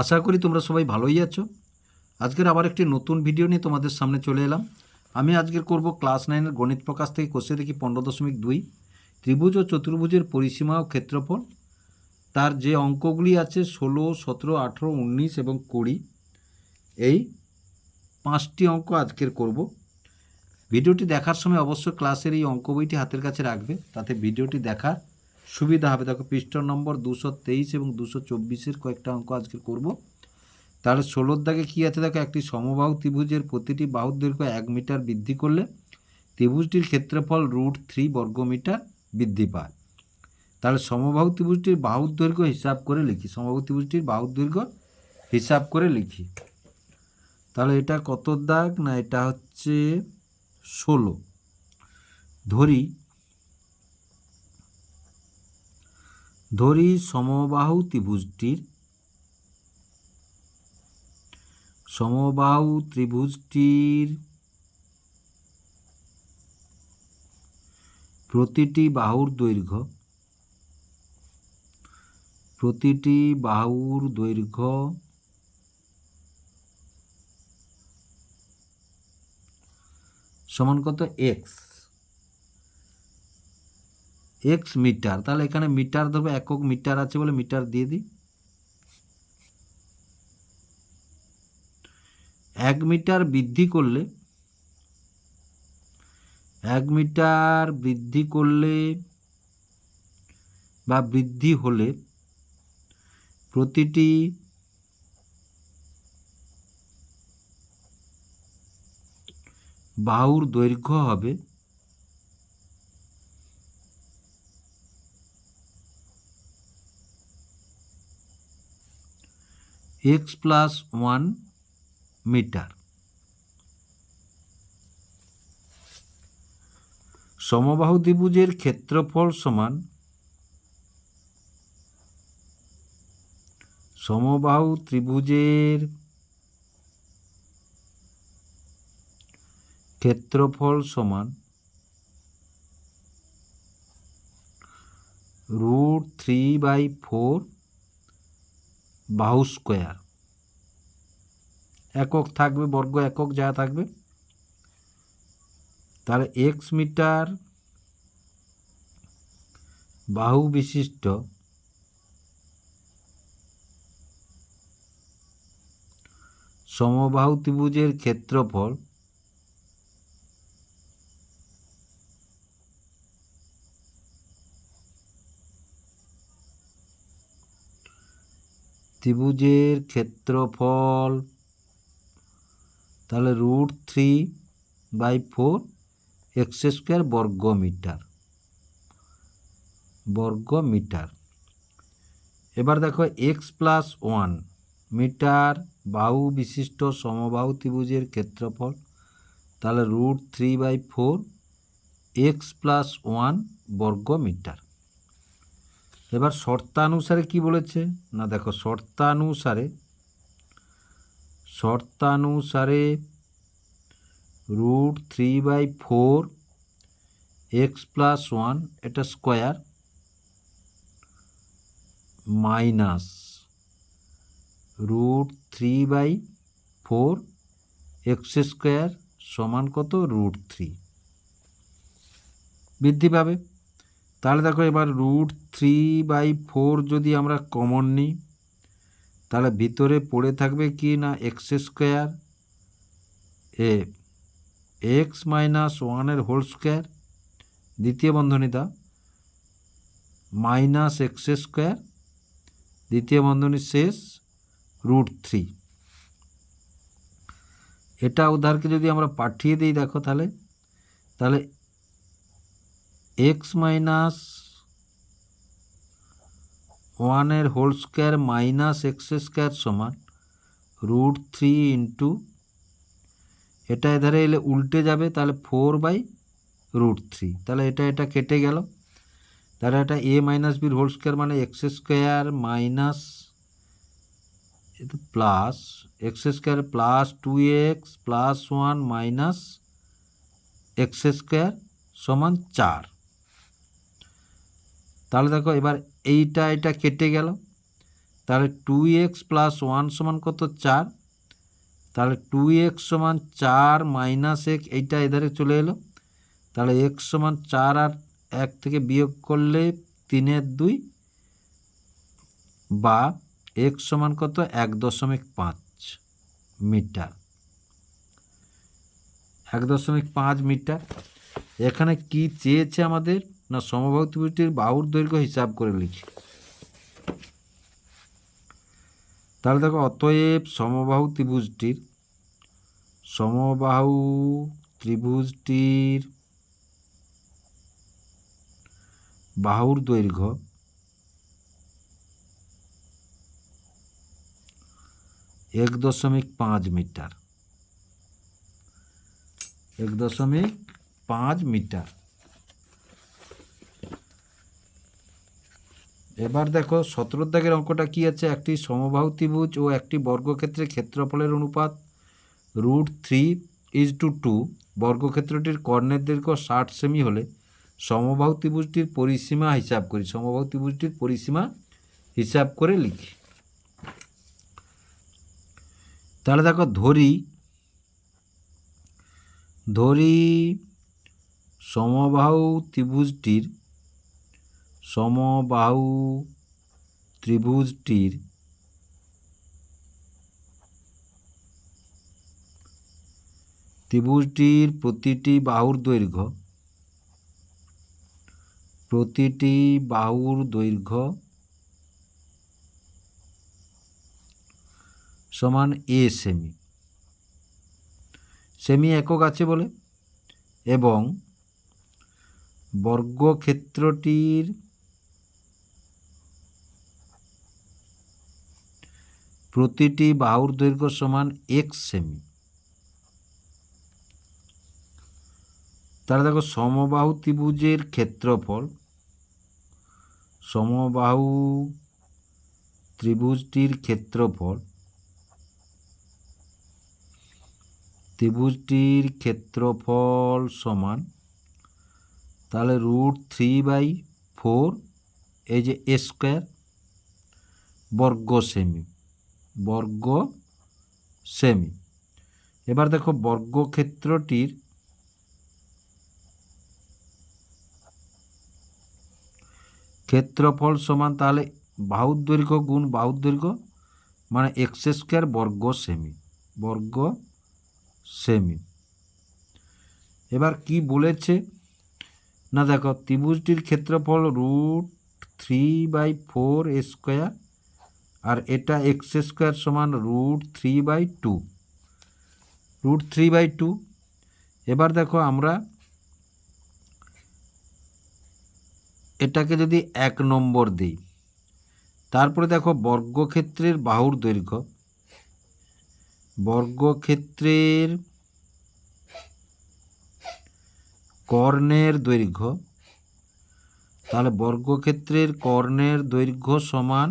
আশা করি তোমরা সবাই ভালোই আছো। আজকের আবার একটি নতুন ভিডিও নিয়ে তোমাদের সামনে চলে এলাম। আমি আজকের করব ক্লাস নাইনের গণিত প্রকাশ থেকে কোষে দেখি পনেরো দশমিক দুই। ত্রিভুজ ও চতুর্ভুজের পরিসীমা ও ক্ষেত্রফল। তার যে অঙ্কগুলি আছে ষোলো, সতেরো, আঠেরো, উনিশ এবং কুড়ি, এই পাঁচটি অঙ্ক আজকের করব। ভিডিওটি দেখার সময় অবশ্যই ক্লাসের এই অঙ্ক বইটি হাতের কাছে রাখবে। তাতে ভিডিওটি দেখার সুবিধা হবে। দেখো পৃষ্ঠ নম্বর দুশো তেইশ এবং দুশো চব্বিশের কয়েকটা অঙ্ক আজকে করব। তাহলে ষোলোর দাগে কী আছে? দেখো, একটি সমবাহু ত্রিভুজের প্রতিটি বাহুর দৈর্ঘ্য এক মিটার বৃদ্ধি করলে ত্রিভুজটির ক্ষেত্রফল রুট থ্রি বর্গমিটার বৃদ্ধি পায়। তাহলে সমবাহু ত্রিভুজটির বাহুর দৈর্ঘ্য হিসাব করে লিখি। সমবাহু ত্রিভুজটির বাহুর দৈর্ঘ্য হিসাব করে লিখি। তাহলে এটা কত দাগ? না, এটা হচ্ছে ষোলো। ধরি ধরি সমবাহু ত্রিভুজটির সমবাহু ত্রিভুজটির প্রতিটি বাহুর দৈর্ঘ্য প্রতিটি বাহুর দৈর্ঘ্য সমান কত? এক্স এক্স মিটার, তাহলে এখানে মিটার ধরবো, একক মিটার আছে বলে মিটার দিয়ে দিই। এক মিটার বৃদ্ধি করলে, এক মিটার বৃদ্ধি করলে বা বৃদ্ধি হলে প্রতিটি বাহুর দৈর্ঘ্য হবে এক্স প্লাস ওয়ান মিটার সমবাহু ত্রিভুজের ক্ষেত্রফল সমান সমবাহু ত্রিভুজের ক্ষেত্রফল সমান রুট থ্রি বাই ফোর বাহু স্কোয়ার। একক থাকবে, বর্গ একক যা থাকবে। তাহলে এক্স মিটার বাহু বিশিষ্ট সমবাহু ত্রিভুজের ক্ষেত্রফল ত্রিভুজের ক্ষেত্রফল তাহলে root three by four x square বর্গ মিটার বর্গ মিটার এবার দেখো এক্স প্লাস ওয়ান মিটার বাহু বিশিষ্ট সমবাহু ত্রিভুজের ক্ষেত্রফল, তাহলে root three by four x plus one বর্গ মিটার এবার শর্তানুসারে কি বলেছে? না, দেখো, শর্তানুসারে শর্তানুসারে root three by four x plus one এটা square minus root three by four x square সমান কত? রুট থ্রি বৃদ্ধি পাবে। তাহলে দেখো এবার রুট থ্রি বাই ফোর যদি আমরা কমন নিই, তাহলে ভিতরে পড়ে থাকবে কি না এক্স স্কোয়ার এ এক্স মাইনাস ওয়ানের হোল স্কোয়ার দ্বিতীয় বন্ধনীটা মাইনাস এক্স স্কোয়ার দ্বিতীয় বন্ধনী শেষ রুট থ্রি এটা উদ্ধারকে যদি আমরা পাঠিয়ে দিই দেখো তাহলে তাহলে এক্স মাইনাস ওয়ানের whole square minus x square সমান রুট থ্রি ইন্টু এটা এধারে এলে উল্টে যাবে, তাহলে ফোর বাই রুট থ্রি তাহলে এটা এটা কেটে গেল। তাহলে এটা এ মাইনাস বির হোল স্কোয়ার মানে x square minus plus x square plus two x plus one minus x square সমান চার। তাহলে দেখো এবার এইটা, এটা কেটে গেল। তাহলে টু এক্স প্লাস ওয়ান সমান কত? চার। তাহলে টু এক্স সমান চার মাইনাস এক, এইটা এধারে চলে এলো। তাহলে এক্স সমান চার আর এক থেকে বিয়োগ করলে তিনের দুই বা এক্স সমান কত? এক দশমিক পাঁচ মিটার। এক দশমিক পাঁচ মিটার। এখানে কি চেয়েছে আমাদের? না সমবাহু ত্রিভুজটির বাহুর দৈর্ঘ্য হিসাব করে লিখি। তাহলে দেখো, অতএব সমবাহু ত্রিভুজটির সমবাহু ত্রিভুজটির বাহুর দৈর্ঘ্য এক দশমিক পাঁচ মিটার। এক দশমিক পাঁচ মিটার। এবার দেখো সতেরো দাগের অঙ্কটা কি আছে? একটি সমবাহু ত্রিভুজ ও একটি বর্গক্ষেত্রের ক্ষেত্রফলের অনুপাত root three is to two. বর্গক্ষেত্রটির কর্ণের দৈর্ঘ্য ষাট সেমি হলে সমবাহু ত্রিভুজটির পরিসীমা হিসাব করি। সমবাহু ত্রিভুজটির পরিসীমা হিসাব করে লিখি। তাহলে দেখো, ধরি ধরি সমবাহু ত্রিভুজটির সমবাহু ত্রিভুজটির ত্রিভুজটির প্রতিটি বাহুর দৈর্ঘ্য, প্রতিটি বাহুর দৈর্ঘ্য সমান এ সেমি। সেমি একক আছে বলে, এবং বর্গক্ষেত্রটির প্রতিটি বাহুর দৈর্ঘ্য সমান এক্স সেমি তাহলে দেখো সমবাহু ত্রিভুজের ক্ষেত্রফল, সমবাহু ত্রিভুজটির ক্ষেত্রফল ত্রিভুজটির ক্ষেত্রফল সমান, তাহলে রুট থ্রি বাই ফোর, এই যে স্কোয়ার বর্গ সেমি বর্গ সেমি। এবার দেখো বর্গক্ষেত্রটির ক্ষেত্রফল সমান তাহলে বাহুর দৈর্ঘ্য গুণ বাহুর দৈর্ঘ্য মানে এক্স স্কোয়ার বর্গ সেমি বর্গ সেমি। এবার কি বলেছে? না দেখো, ত্রিভুজটির ক্ষেত্রফল root three by four square আর এটা এক্স স্কোয়ার সমান root three by two root three by two এবার দেখো আমরা এটাকে যদি এক নম্বর দিই, তারপরে দেখো বর্গক্ষেত্রের বাহুর দৈর্ঘ্য। বর্গক্ষেত্রের কর্ণের দৈর্ঘ্য, তাহলে বর্গক্ষেত্রের কর্ণের দৈর্ঘ্য সমান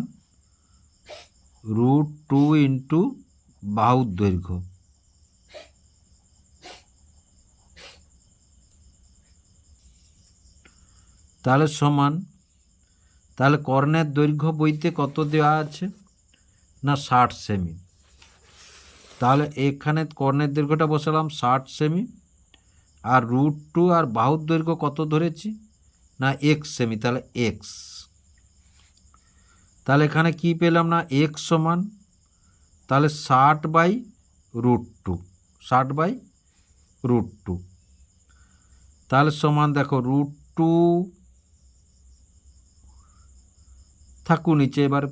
রুট টু ইন্টু বাহুর দৈর্ঘ্য। তাহলে সমান, তাহলে কর্ণের দৈর্ঘ্য বইতে কত দেওয়া আছে? না, ষাট সেমি। তাহলে এখানে কর্ণের দৈর্ঘ্যটা বসালাম ষাট সেমি। আর রুট টু আর বাহুর দৈর্ঘ্য কত ধরেছি? না, এক্স সেমি, তাহলে এক্স। তাহলে এখানে কি পেলাম না? এক্স সমান, তাহলে ষাট বাই রুট টু, ষাট বাই রুট টু। তাহলে সমান দেখো, রুট টু থাকু নিচে এবার।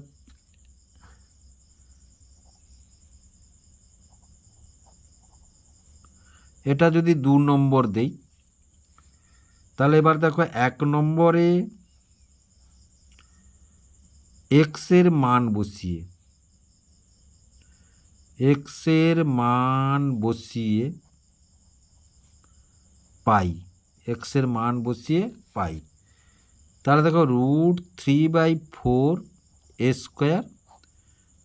এটা যদি দু নম্বর দেই, তাহলে এবার দেখো এক নম্বরে এক্সের মান বসিয়ে এক্সের মান বসিয়ে পাই এক্সের মান বসিয়ে পাই। তাহলে দেখো root three by four A square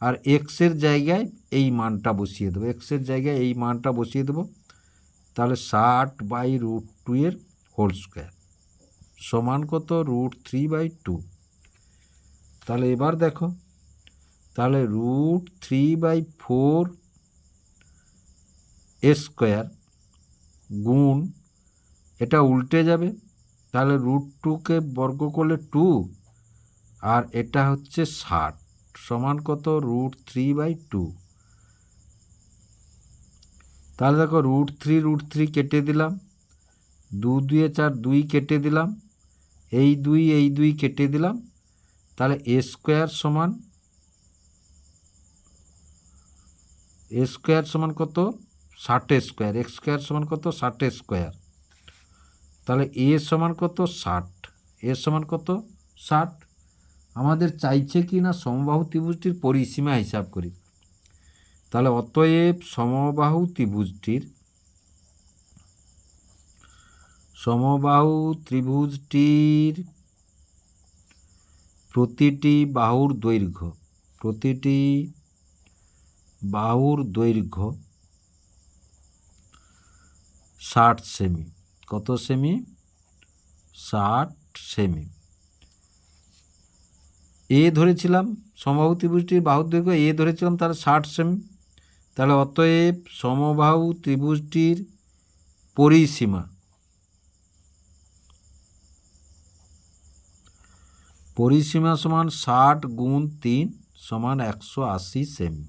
আর এক্সের জায়গায় এই মানটা বসিয়ে দেবো। এক্সের জায়গায় এই মানটা বসিয়ে দেবো। তাহলে ষাট বাই রুট টু এর হোল স্কোয়ার সমান কত? রুট থ্রি বাই টু তাহলে এবার দেখো। তাহলে root three by four A square গুণ, এটা উল্টে যাবে। তাহলে রুট টুকে বর্গ করলে টু আর এটা হচ্ছে ষাট, সমান কত? রুট থ্রি বাই টু তাহলে দেখো রুট থ্রি রুট থ্রি কেটে দিলাম। দু দুয়ে চার দুই কেটে দিলাম। এই দুই এই দুই কেটে দিলাম। তাহলে এ স্কোয়ার সমান এ স্কোয়ার সমান কত? ষাট স্কোয়ার এক্স স্কোয়ার সমান কত? ষাট স্কোয়ার তাহলে এ সমান কত? ষাট। এ সমান কত? ষাট। আমাদের চাইছে কি না সমবাহু ত্রিভুজটির পরিসীমা হিসাব করি। তাহলে অতএব সমবাহু ত্রিভুজটির সমবাহু ত্রিভুজটির প্রতিটি বাহুর দৈর্ঘ্য, প্রতিটি বাহুর দৈর্ঘ্য ষাট সেমি। কত সেমি? ষাট সেমি। এ ধরেছিলাম, সমবাহু ত্রিভুজটির বাহুর দৈর্ঘ্য, এ ধরেছিলাম তার ষাট সেমি। তাহলে অতএব সমবাহু ত্রিভুজটির পরিসীমা পরিসীমা সমান ষাট গুণ তিন সমান একশো আশি সেমি।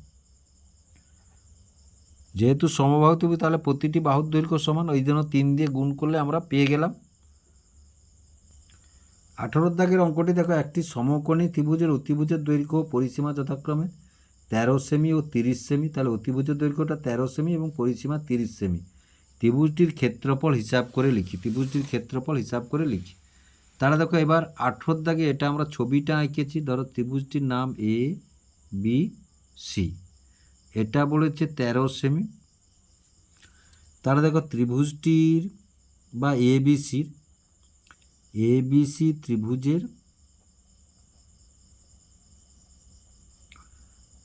যেহেতু সমবাহু ত্রিভুজ, তাহলে প্রতিটি বাহুর দৈর্ঘ্য সমান, ওই জন্য তিন দিয়ে গুণ করলে আমরা পেয়ে গেলাম। আঠারোর দাগের অঙ্কটি দেখো, একটি সমকোণী ত্রিভুজের অতিভুজের দৈর্ঘ্য পরিসীমা যথাক্রমে তেরো সেমি ও তিরিশ সেমি। তাহলে অতিভুজের দৈর্ঘ্যটা তেরো সেমি এবং পরিসীমা তিরিশ সেমি। ত্রিভুজটির ক্ষেত্রফল হিসাব করে লিখি, ত্রিভুজটির ক্ষেত্রফল হিসাব করে লিখি। তাহলে দেখো এবার আঠেরোর দাগে এটা আমরা ছবিটা এঁকেছি ধরো ত্রিভুজটির নাম এ বি সি এটা বলেছে তেরো সেমি। তারা দেখো ত্রিভুজটির বা এ বি সির এ বি সি ত্রিভুজের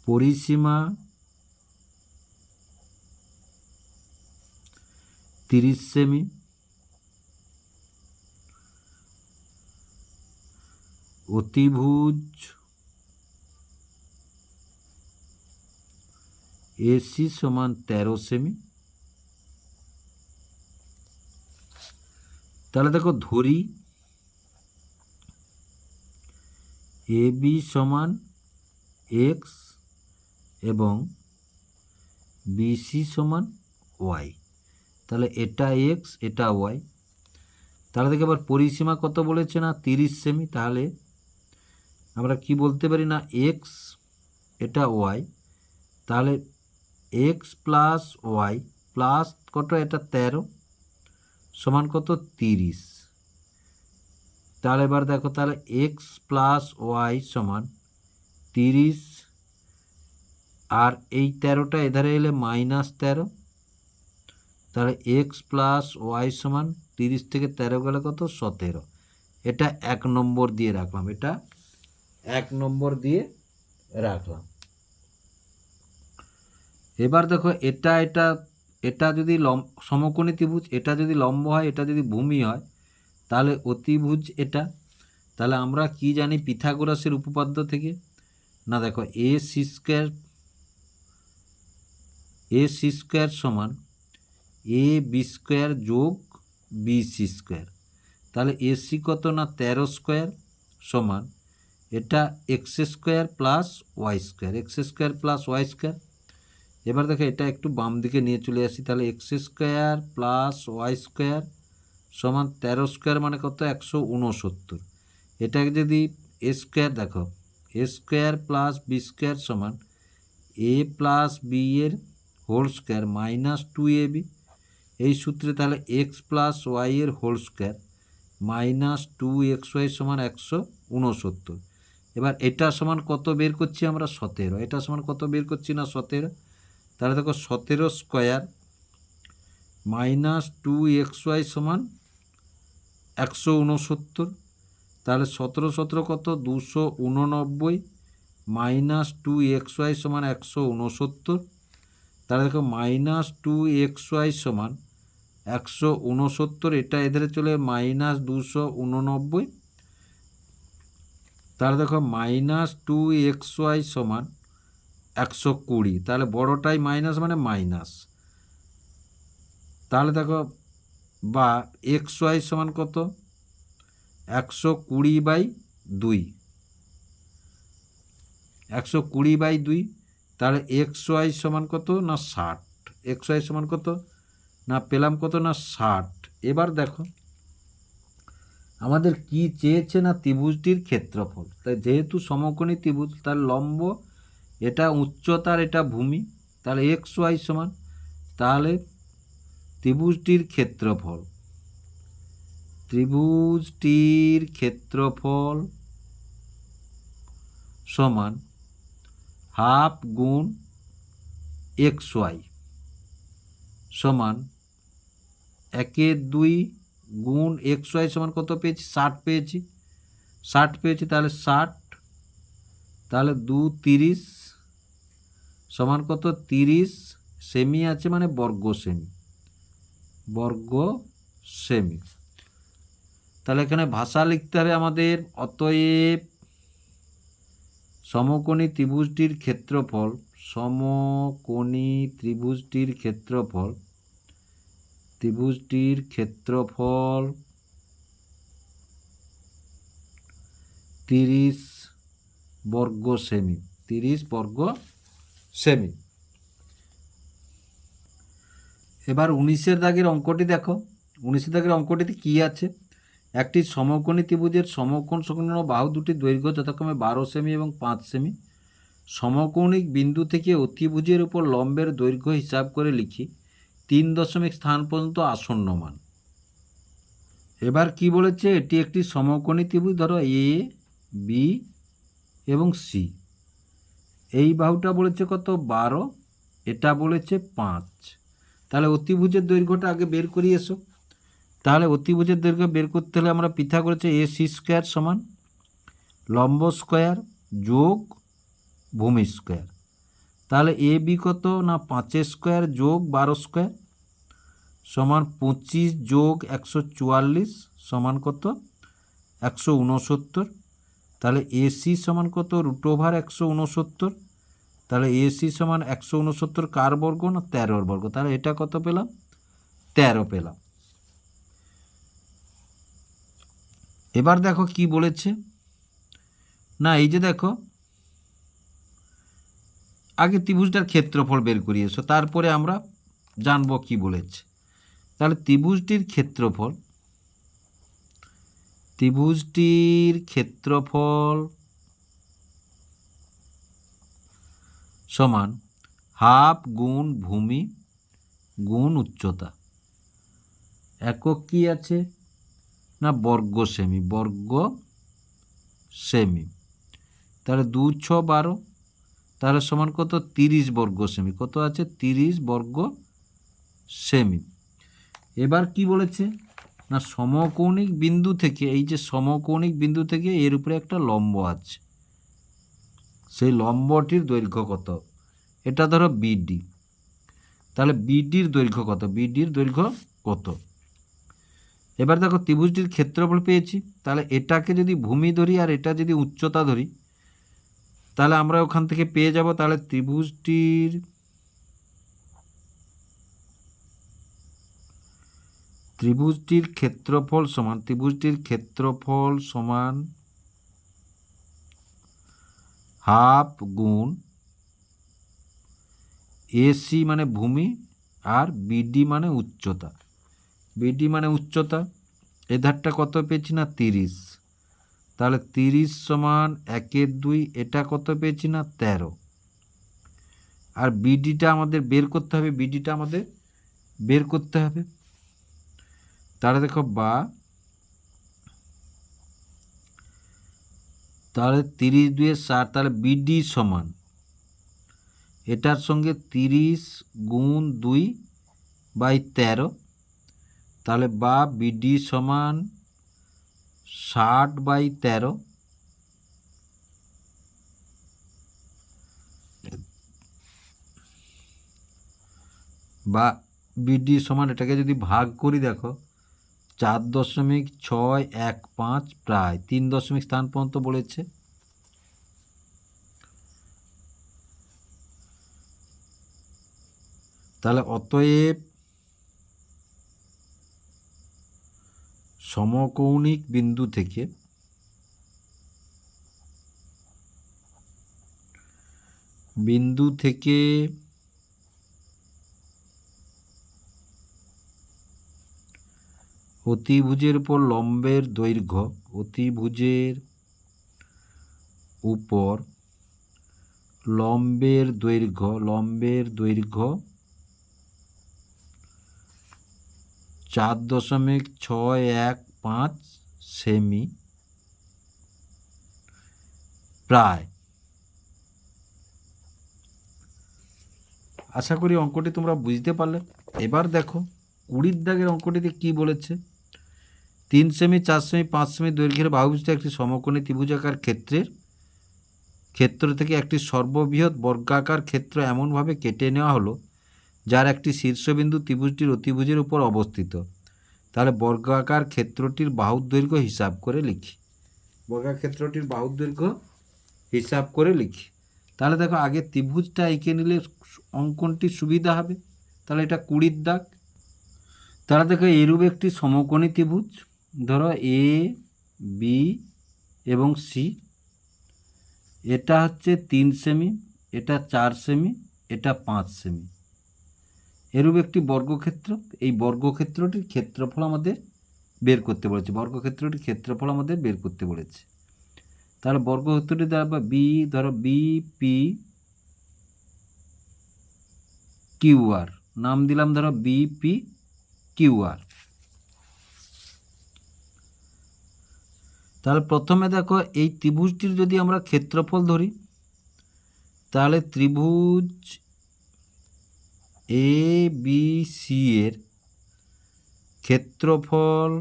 পরিসীমা তিরিশ সেমি। অতিভুজ। এসি সমান তেরো সেমি। তাহলে দেখো ধরি। এ বি সমান এক্স এবং বিসি সমান ওয়াই। তাহলে এটা এক্স, এটা ওয়াই। তাহলে দেখে আবার পরিসীমা কত বলেছে না? তিরিশ সেমি। তাহলে আমরা কি বলতে পারি না এক্স এটা ওয়াই তাহলে এক্স প্লাস ওয়াই প্লাস কত এটা তেরো, সমান কত তিরিশ। তাহলে এবার দেখো, তাহলে এক্স প্লাস ওয়াই সমান তিরিশ, আর এই তেরোটা এধারে এলে মাইনাস তেরো, তাহলে এক্স প্লাস ওয়াই সমান তিরিশ থেকে তেরো গেলে কত? সতেরো। এটা এক নম্বর দিয়ে রাখলাম। এটা এক নম্বর দিয়ে রাখলাম। এবার দেখো, এটা এটা এটা যদি লম সমকোণী ত্রিভুজ, এটা যদি লম্ব হয়, এটা যদি ভূমি হয়, তাহলে অতিভুজ এটা। তাহলে আমরা কি জানি পিথাগোরাসের উপপাদ্য থেকে? না, দেখো, A C square, A C square সমান এ বি স্কোয়ার যোগ বি সি স্কোয়ার। তাহলে এ সি কত না, তেরো স্কোয়ার সমান এটা x square plus y square, x square plus y square. এবার দেখো, এটা একটু বাম দিকে নিয়ে চলে আসি, তাহলে x square plus y square সমান তেরো স্কোয়ার মানে কত? একশো উনসত্তর এটাকে যদি এ স্কোয়ার দেখো, A square plus B square সমান এ প্লাস বি এর whole square minus two A B. এই সূত্রে তাহলে এক্স প্লাস ওয়াই এর whole square minus two x y সমান একশো উনসত্তর এবার এটা সমান কত বের করছি আমরা সতেরো। এটা সমান কত বের করছি না সতেরো? তাহলে দেখো সতেরো square minus two x y সমান একশো উনসত্তর তাহলে সতেরো সতেরো কত? দুশো উননব্বই মাইনাস টু এক্স ওয়াই সমান একশো উনসত্তর তাহলে দেখো মাইনাস টু এক্স ওয়াই সমান একশো উনসত্তর এটা এধারে চলে মাইনাস দুশো উননব্বই তাহলে দেখো মাইনাস টু এক্স ওয়াই সমান একশো কুড়ি। তাহলে বড়টাই মাইনাস মানে মাইনাস তাহলে দেখো বা এক্স ওয়াই সমান কত? একশো কুড়ি বাই দুই। একশো কুড়ি বাই দুই, তাহলে এক্স ওয়াই সমান কত না ষাট? এক্স ওয়াই সমান কত? না পেলাম কত না ষাট? এবার দেখো। আমাদের কি চেয়েছে না ত্রিভুজটির ক্ষেত্রফল? তাই যেহেতু সমকোণী ত্রিভুজ, তার লম্ব, এটা উচ্চতার এটা ভূমি, তাহলে এক্স ওয়াই সমান, তাহলে ত্রিভুজটির ক্ষেত্রফল ত্রিভুজটির ক্ষেত্রফল সমান হাফ গুণ এক্স ওয়াই সমান একের দুই গুণ এক্স ওয়াই সমান কত পেয়েছি? ষাট পেয়েছি। ষাট পেয়েছি, তাহলে ষাট। তাহলে দু তিরিশ সমান কত? তিরিশ সেমি আছে মানে বর্গ সেমি বর্গ সেমি তাহলে এখানে ভাষা লিখতে হবে আমাদের, অতএব সমকোণী ত্রিভুজটির ক্ষেত্রফল, সমকোণী ত্রিভুজটির ক্ষেত্রফল ত্রিভুজটির ক্ষেত্রফল তিরিশ বর্গ সেমি, তিরিশ বর্গ সেমি। এবার উনিশের দাগের অঙ্কটি দেখো। উনিশের দাগের অঙ্কটিতে কি আছে? একটি সমকোণী ত্রিভুজের সমকোণ সংলগ্ন বাহু দুটি দৈর্ঘ্য যথাক্রমে বারো সেমি এবং পাঁচ সেমি। সমকৌণিক বিন্দু থেকে অতিভুজের উপর লম্বের দৈর্ঘ্য হিসাব করে লিখি। তিন দশমিক স্থান পর্যন্ত আসন্ন মান এবার কি বলেছে? এটি একটি সমকোণী ত্রিভুজ, ধরো এ বি এবং সি এই বাহুটা বলেছে কত? বারো। এটা বলেছে পাঁচ। তাহলে অতিভুজের দৈর্ঘ্যটা আগে বের করি এসো। তাহলে অতিভুজের দৈর্ঘ্য বের করতে হলে আমরা পৃথা করেছে এ সি স্কোয়ার সমান লম্ব স্কোয়ার যোগ ভূমি স্কোয়ার তাহলে এ বি কত? না, পাঁচের স্কোয়ার যোগ বারো স্কোয়ার সমান পঁচিশ যোগ একশো চুয়াল্লিশ সমান কত? একশো উনসত্তর তাহলে এসি সমান কত? রুট ওভার একশো উনসত্তর তাহলে এসি সমান একশো উনসত্তর কার বর্গ? না, তেরোর বর্গ। তাহলে এটা কত পেলাম? তেরো পেলাম। এবার দেখো কি বলেছে। না, এই যে দেখো আগে ত্রিভুজটার ক্ষেত্রফল বের করি এসো তারপরে আমরা জানব কি বলেছে। তাহলে ত্রিভুজটির ক্ষেত্রফল ত্রিভুজটির ক্ষেত্রফল সমান হাফ গুণ ভূমি গুণ উচ্চতা। একক কি আছে? না, বর্গ সেমি বর্গ সেমি। তাহলে দু ছ বারো তাহলে সমান কত? তিরিশ বর্গ সেমি। কত আছে? তিরিশ বর্গ সেমি। এবার কি বলেছে? না, সমকৌণিক বিন্দু থেকে, এই যে সমকৌণিক বিন্দু থেকে এর উপরে একটা লম্ব আছে। সেই লম্বটির দৈর্ঘ্য কত? এটা ধরো বিডি। তাহলে বিডির দৈর্ঘ্য কত? বিডির দৈর্ঘ্য কত? এবার দেখো ত্রিভুজটির ক্ষেত্রফল পেয়েছি। তাহলে এটাকে যদি ভূমি ধরি আর এটা যদি উচ্চতা ধরি তাহলে আমরা ওখান থেকে পেয়ে যাব তাহলে ত্রিভুজটির ত্রিভুজটির ক্ষেত্রফল সমান, ত্রিভুজটির ক্ষেত্রফল সমান হাফ গুণ এসি মানে ভূমি আর বিডি মানে উচ্চতা। বিডি মানে উচ্চতা। এ ধারটা কত পেয়েছি না? তিরিশ। তাহলে তিরিশ সমান একের দুই, এটা কত পেয়েছি না? তেরো। আর বিডিটা আমাদের বের করতে হবে, বিডিটা আমাদের বের করতে হবে। তাহলে দেখো বা, তাহলে তিরিশ দুয়ে ষাট, তাহলে বিডি সমান। এটার সঙ্গে তিরিশ গুণ দুই বাই তেরো, তাহলে বা বিডি সমান ষাট বাই তেরো। বা বিডি সমান এটাকে যদি ভাগ করি দেখো, চার দশমিক ছয় এক পাঁচ প্রায় তিন দশমিক স্থান পর্যন্ত বলেছে। তাহলে অতএব সমকৌণিক বিন্দু থেকে বিন্দু থেকে অতিভুজের উপর লম্বের দৈর্ঘ্য, অতিভুজের উপর লম্বের দৈর্ঘ্য লম্বের দৈর্ঘ্য চার দশমিক ছয় এক পাঁচ সেমি। প্রায়। আশা করি অঙ্কটি তোমরা বুঝতে পারলে। এবার দেখো, কুড়ির দাগের অঙ্কটিতে কি বলেছে? তিন সেমি, চার সেমি, পাঁচ সেমি দৈর্ঘ্যের বাহুভুজটা একটি সমকোণী ত্রিভুজাকার ক্ষেত্রের ক্ষেত্র থেকে একটি সর্ববৃহৎ বর্গাকার ক্ষেত্র এমনভাবে কেটে নেওয়া হলো যার একটি শীর্ষবিন্দু ত্রিভুজটির অতিভুজের উপর অবস্থিত। তাহলে বর্গাকার ক্ষেত্রটির বাহুর দৈর্ঘ্য হিসাব করে লিখি। বর্গাকার ক্ষেত্রটির বাহুর দৈর্ঘ্য হিসাব করে লিখি। তাহলে দেখো, আগে ত্রিভুজটা এঁকে নিলে অঙ্কনটি সুবিধা হবে। তাহলে এটা কুড়ির দাগ। তাহলে দেখো, এরূপ একটি সমকোণী ত্রিভুজ, ধরো এ বি এবং সি এটা হচ্ছে তিন সেমি, এটা চার সেমি, এটা পাঁচ সেমি। এরূপ একটি বর্গক্ষেত্র, এই বর্গক্ষেত্রটির ক্ষেত্রফল আমাদের বের করতে বলেছে। বর্গক্ষেত্রটির ক্ষেত্রফল আমাদের বের করতে বলেছে। তাহলে বর্গক্ষেত্রটি দ্বারা বা বি, ধরো বি, পি কিউআর নাম দিলাম ধরো বি, পি, কিউ আর। তাহলে প্রথমে দেখো এই ত্রিভুজটির যদি আমরা ক্ষেত্রফল ধরি, তাহলে ত্রিভুজ এ বি সি এর ক্ষেত্রফল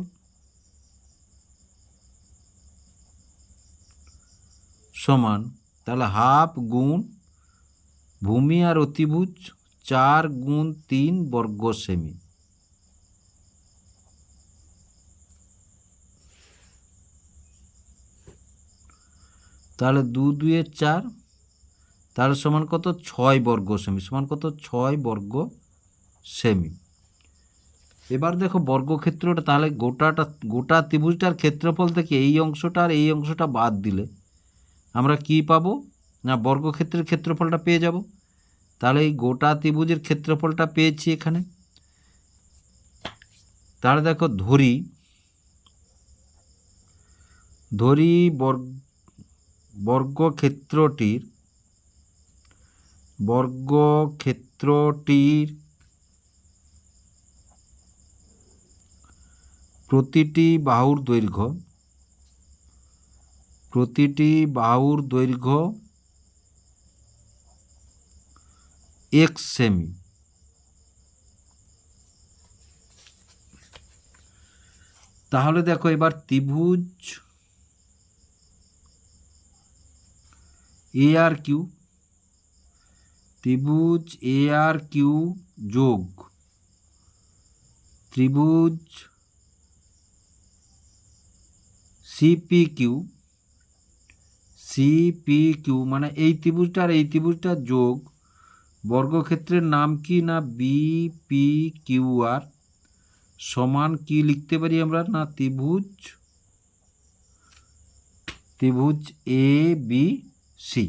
সমান তাহলে হাফ গুণ ভূমি আর অতিভুজ চার গুণ তিন বর্গ সেমি তাহলে দু দুয়ে চার তাহলে সমান কত? ছয় বর্গ সেমি। সমান কত? ছয় বর্গ সেমি। এবার দেখো বর্গক্ষেত্রটা, তাহলে গোটাটা, গোটা ত্রিভুজটার ক্ষেত্রফল থেকে এই অংশটা আর এই অংশটা বাদ দিলে আমরা কি পাবো? না, বর্গক্ষেত্রের ক্ষেত্রফলটা পেয়ে যাব। তাহলে এই গোটা ত্রিভুজের ক্ষেত্রফলটা পেয়েছি এখানে। তাহলে দেখো ধরি ধরি বর্গ, বর্গক্ষেত্রটির বর্গক্ষেত্রটির প্রতিটি বাহুর দৈর্ঘ্য, প্রতিটি বাহুর দৈর্ঘ্য এক্স সেমি। তাহলে দেখো এবার ত্রিভুজ এ আর কিউ ত্রিভুজ এ আর কিউ যোগ। ত্রিভুজ সিপি কিউ সিপি কিউ মানে এই ত্রিভুজটা আর এই ত্রিভুজটা যোগ। বর্গক্ষেত্রের নাম কি না বি পি কিউ আর সমান কি লিখতে পারি আমরা না ত্রিভুজ? ত্রিভুজ এ বি সি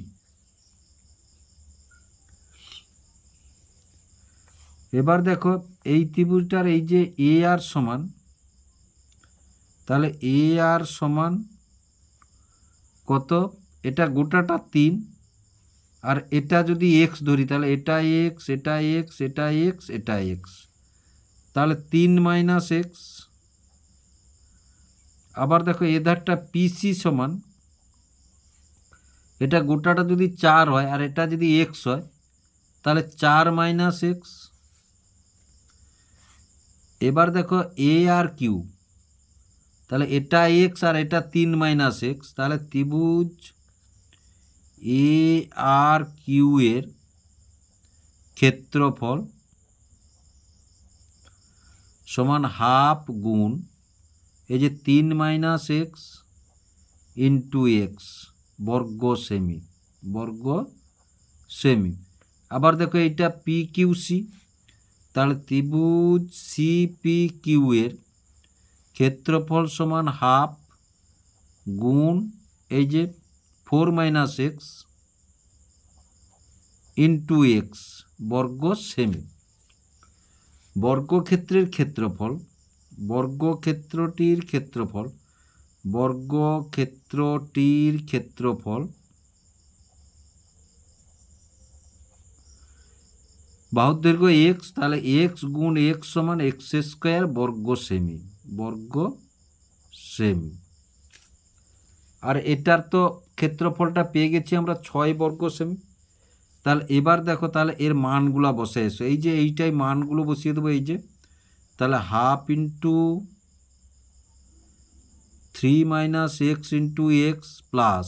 এবার দেখো এই ত্রিভুজটার এই যে এ আর সমান, তাহলে এ আর সমান কত? এটা গোটাটা তিন, আর এটা যদি এক্স ধরি, তাহলে এটা এক্স এটা এক্স এটা এক্স এটা এক্স তাহলে তিন মাইনাস এক্স আবার দেখো এ ধারটা পিসি সমান, এটা গোটাটা যদি চার হয়, আর এটা যদি এক্স হয়, তাহলে চার মাইনাস এক্স এবার দেখো এ আর কিউ তাহলে এটা এক্স আর এটা তিন মাইনাস এক্স তাহলে ত্রিভুজ এ আর কিউ এর ক্ষেত্রফল সমান হাফ গুণ এই যে তিন মাইনাস এক্স ইন্টু এক্স বর্গ সেমি বর্গ সেমি আবার দেখো এইটা পি কিউ সি তাহলে ত্রিভুজ সিপি কিউ এর ক্ষেত্রফল সমান হাফ গুণ এই যে four minus x into x বর্গ সেমি। বর্গক্ষেত্রের ক্ষেত্রফল, বর্গক্ষেত্রটির ক্ষেত্রফল বর্গক্ষেত্রটির ক্ষেত্রফল বাহুর দৈর্ঘ্য এক্স তাহলে এক্স গুণ এক্স সমান এক্স স্কোয়ার বর্গ সেমি বর্গ সেমি আর এটার তো ক্ষেত্রফলটা পেয়ে গেছি আমরা ছয় বর্গ সেমি তাহলে এবার দেখো, তাহলে এর মানগুলো বসে এসো এই যে এইটাই মানগুলো বসিয়ে দেবো, এই যে। তাহলে half into three minus x into x plus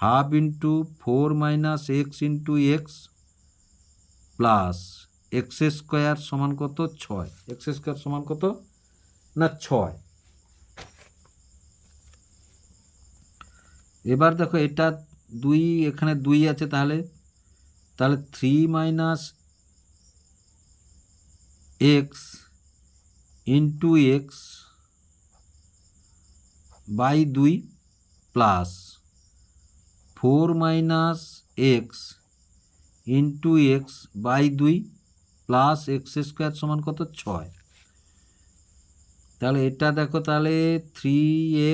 half into four minus x into x plus x square সমান কত? ছয়। এক্স স্কোয়ার সমান কত? না, ছয়। এবার দেখো, এটা দুই, এখানে দুই আছে তাহলে। তাহলে three minus x into x by দুই plus four minus x into x by দুই প্লাস এক্স স্কোয়ার সমান কত? ছয়। তাহলে এটা দেখো তাহলে three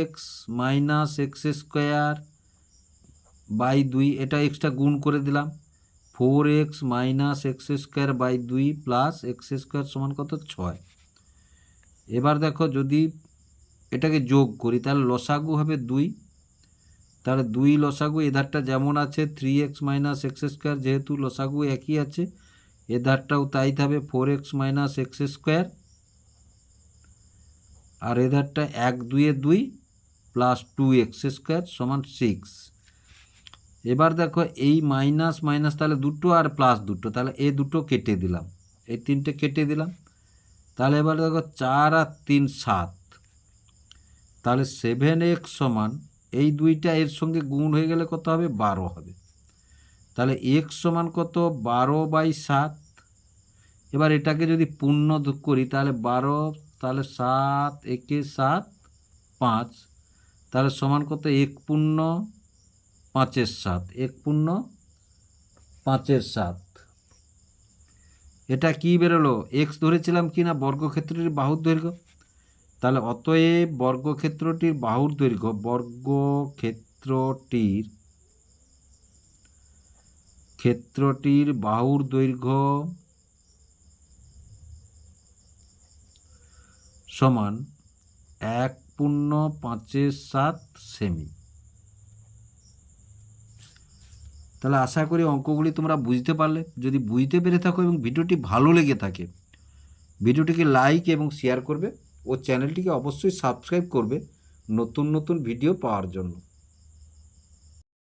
x minus x square by দুই, এটা এক্সটা গুণ করে দিলাম। Four x minus x square by দুই প্লাস এক্স স্কোয়ার সমান কত? ছয়। এবার দেখো যদি এটাকে যোগ করি, তাহলে লসাগু হবে দুই তাহলে দুই লসাগু এধারটা যেমন আছে three x minus x square যেহেতু লসাগু একই আছে, এধারটাও তাই থাকবে four x minus x square আর এধারটা এক দুইয়ে দুই প্লাস টু এক্স স্কোয়ার সমান সিক্স এবার দেখো এই মাইনাস মাইনাস তাহলে দুটো আর প্লাস দুটো, তাহলে এ দুটো কেটে দিলাম, এই তিনটে কেটে দিলাম। তাহলে এবার দেখো চার আর তিন সাত, তাহলে সেভেন এক্স সমান এই দুইটা এর সঙ্গে গুণ হয়ে গেলে কত হবে? বারো হবে। তাহলে এক্স সমান কত? বারো বাই সাত। এবার এটাকে যদি পূর্ণ করি, তাহলে বারো, তাহলে সাত, একে সাত, পাঁচ। তাহলে সমান কত? এক পূর্ণ পাঁচের সাত। এক পূর্ণ পাঁচের সাত। এটা কি বেরোলো? এক্স ধরেছিলাম কি না বর্গক্ষেত্রের বাহুর দৈর্ঘ্য। তাহলে অতএব বর্গক্ষেত্রটির বাহুর দৈর্ঘ্য, বর্গক্ষেত্রটির ক্ষেত্রটির বাহুর দৈর্ঘ্য সমান এক পূর্ণ পাঁচের সাত সেমি। তাহলে আশা করি অঙ্কগুলি তোমরা বুঝতে পারলে। যদি বুঝতে পেরে থাকো এবং ভিডিওটি ভালো লেগে থাকে, ভিডিওটিকে লাইক এবং শেয়ার করবে। ও চ্যানেলটিকে অবশ্যই সাবস্ক্রাইব করবে নতুন নতুন ভিডিও পাওয়ার জন্য।